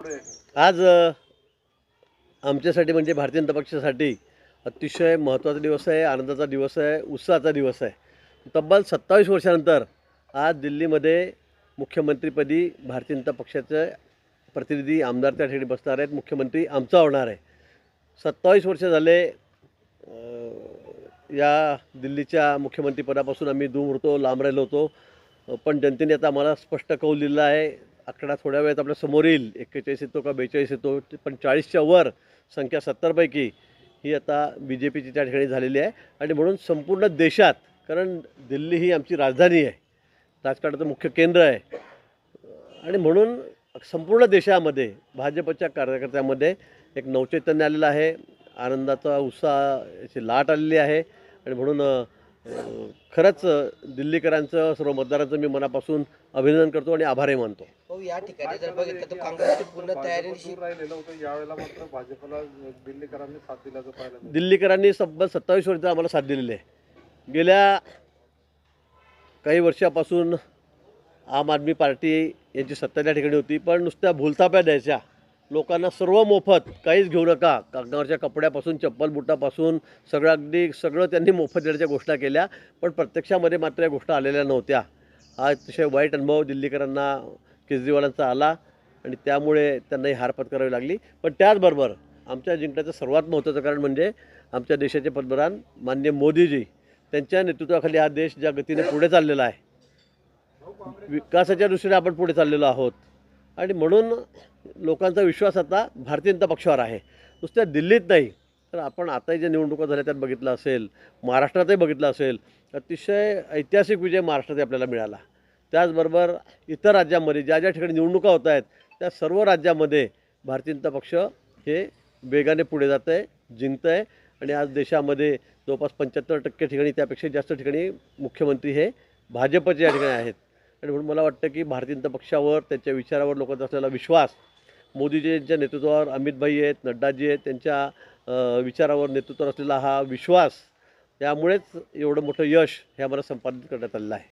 आज आमच्यासाठी म्हणजे भारतीय जनता पक्षासाठी अतिशय महत्त्वाचा दिवस आहे आनंदाचा दिवस आहे उत्साहाचा दिवस आहे. तब्बल सत्तावीस वर्षानंतर आज दिल्लीमध्ये मुख्यमंत्रीपदी भारतीय जनता पक्षाचे प्रतिनिधी आमदार त्या ठिकाणी बसणार आहेत. मुख्यमंत्री आमचा होणार आहे. सत्तावीस वर्ष झाले या दिल्लीच्या मुख्यमंत्रीपदापासून आम्ही दूर होतो लांब राहिलो होतो. पण जनतेने आता आम्हाला स्पष्ट कौल दिला आहे आकडा थोड्या वेळात आपल्यासमोर येईल. एक्केचाळीस येतो का बेचाळीस येतो? पण चाळीसच्या वर संख्या सत्तरपैकी ही आता बी जे पीची त्या ठिकाणी झालेली आहे. आणि म्हणून संपूर्ण देशात कारण दिल्ली ही आमची राजधानी आहे. राजकारणाचं मुख्य केंद्र आहे. आणि म्हणून संपूर्ण देशामध्ये भाजपच्या कार्यकर्त्यामध्ये एक नवचैतन्य आलेलं आहे. आनंदाचा उत्साहाची लाट आलेली आहे. आणि म्हणून खरंच दिल्लीकरांचं सर्व मतदारांचं मी मनापासून अभिनंदन करतो आणि आभारही मानतो. हो या ठिकाणी जर बघितलं तर काँग्रेसची पूर्ण तयारी दूर राहिलेलं होतं यावेळेला मात्र भाजपला दिल्लीकरांनी साथ दिल्याचं. दिल्लीकरांनी तब्बल सत्तावीस वर्ष आम्हाला साथ दिलेली आहे. गेल्या काही वर्षापासून आम आदमी पार्टी यांची सत्ता त्या ठिकाणी होती पण नुसत्या भूलथाप्या द्यायच्या. लोकांना सर्व मोफत काहीच घेऊ नका. कागदावरच्या कपड्यापासून चप्पल बुटापासून सगळं अगदी सगळं त्यांनी मोफत देण्याच्या घोषणा केल्या पण प्रत्यक्षामध्ये मात्र या गोष्टी आलेल्या नव्हत्या. हा अतिशय वाईट अनुभव दिल्लीकरांना केजरीवालांचा आला आणि त्यामुळे त्यांनाही हार पत्करावी लागली. पण त्याचबरोबर आमच्या जिंकण्याचं सर्वात महत्त्वाचं कारण म्हणजे आमच्या देशाचे पंतप्रधान माननीय मोदीजी त्यांच्या नेतृत्वाखाली हा देश ज्या गतीने पुढे चाललेला आहे. विकासाच्या दृष्टीने आपण पुढे चाललेलो आहोत. आणि म्हणून लोकांचा विश्वास आता भारतीय जनता पक्षावर आहे. नुसत्या दिल्लीत नाही तर आपण आताही ज्या निवडणुका झाल्या त्यात बघितलं असेल महाराष्ट्रातही बघितलं असेल अतिशय ऐतिहासिक विजय महाराष्ट्रातही आपल्याला मिळाला. त्याचबरोबर इतर राज्यांमध्ये ज्या ज्या ठिकाणी निवडणुका होत आहेत त्या सर्व राज्यामध्ये भारतीय जनता पक्ष हे वेगाने पुढे जात आहे जिंकत आहे आणि आज देशामध्ये जवळपास पंच्याहत्तर टक्के ठिकाणी त्यापेक्षा जास्त ठिकाणी मुख्यमंत्री हे भाजपचे या ठिकाणी आहेत. आणि म्हणून मला वाटतं की भारतीय जनता पक्षावर त्याच्या विचारावर लोकांचा असलेला विश्वास मोदीजींच्या नेतृत्वावर अमितभाई आहेत नड्डाजी आहेत त्यांच्या विचारावर नेतृत्वावर असलेला हा विश्वास त्यामुळेच एवढं मोठं यश हे आम्हाला संपादित करण्यात आलेलं आहे.